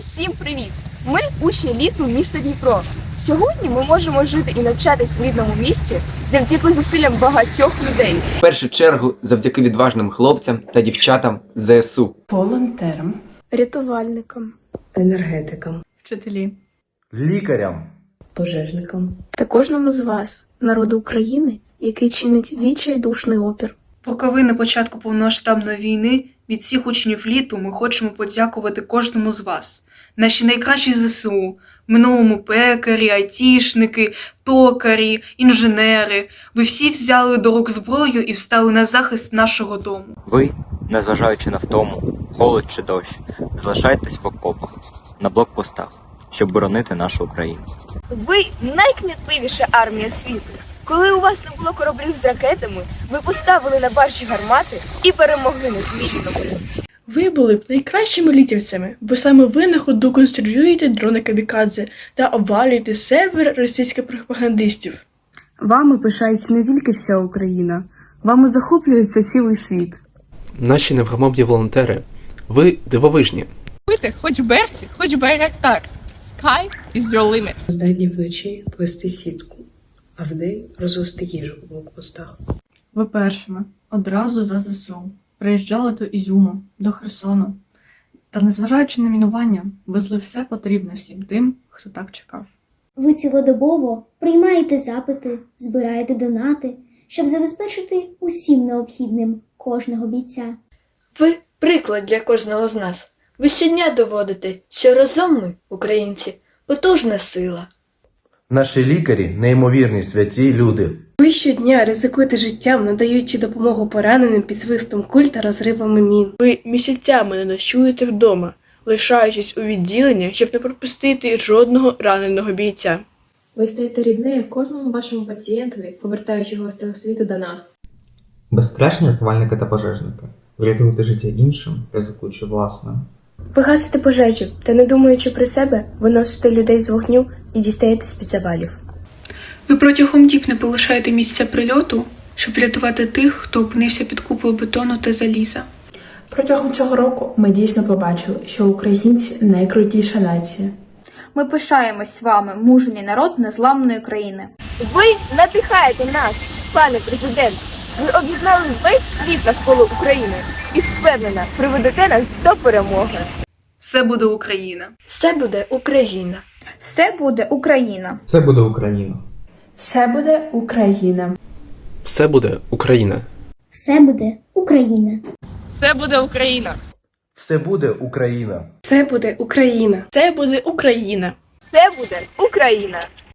всім привіт! Ми учні літу міста Дніпро. Сьогодні ми можемо жити і навчатись в рідному місті завдяки зусиллям багатьох людей. В першу чергу завдяки відважним хлопцям та дівчатам ЗСУ. волонтерам, Рятувальникам, енергетикам, вчителі. лікарям, пожежникам. та кожному з вас, народу України, який чинить відчайдушний опір. Поки на початку повномасштабної війни від всіх учнів літу ми хочемо подякувати кожному з вас. Наші найкращі ЗСУ, в минулому пекарі, айтішники, токарі, інженери. Ви всі взяли до рук зброю і встали на захист нашого дому. Ви, незважаючи на втому, холод чи дощ, залишайтесь в окопах, на блокпостах, щоб боронити нашу Україну. Ви найкмітливіша армія світу. Коли у вас не було кораблів з ракетами, ви поставили на баржі гармати і перемогли незмінно. Ви були б найкращими літівцями, бо саме ви на ходу конструюєте дрони камікадзе та обвалюєте сервер російських пропагандистів. Вами пишається не тільки вся Україна, вами захоплюється цілий світ. Наші невгамовні волонтери. Ви дивовижні. Пити хоч берці, хоч байрактар. Sky is your limit. Здатні вночі плести сітку, а вдень розвести їжу у блокпостах. Ви першими, одразу за ЗСУ. Приїжджали до Ізюму, до Херсону. Та незважаючи на мінування, везли все потрібне всім тим, хто так чекав. Ви цілодобово приймаєте запити, збираєте донати, щоб забезпечити усім необхідним кожного бійця. Ви приклад для кожного з нас. Ви щодня доводите, що разом ми, українці, потужна сила. Наші лікарі неймовірні святі люди. Ви щодня ризикуєте життям, надаючи допомогу пораненим під свистом куль та розривами мін. Ви місяцями не ночуєте вдома, лишаючись у відділенні, щоб не пропустити жодного раненого бійця. Ви стаєте ріднею кожному вашому пацієнтові, повертаючи його з того світу до нас. Безстрашні рятувальники та пожежники. Врятуєте життя іншим, ризикуючи власним. Ви гасите пожежі та, не думаючи про себе, виносите людей з вогню і дістаєте з-під завалів. Ви протягом діб не полишаєте місця прильоту, щоб рятувати тих, хто опинився під купою бетону та заліза. Протягом цього року ми дійсно побачили, що українці найкрутіша нація. Ми пишаємось вами, мужній народ незламної країни. Ви надихаєте нас, пане президент. Ви об'єднали весь світ навколо України і впевнена, приведете нас до перемоги. Все буде Україна. Все буде Україна. Все буде Україна. Це буде Україна. Все буде Україна. Все буде Україна. Все буде Україна. Це буде Україна. Все буде Україна. Це буде Україна. Це буде Україна. Це буде Україна.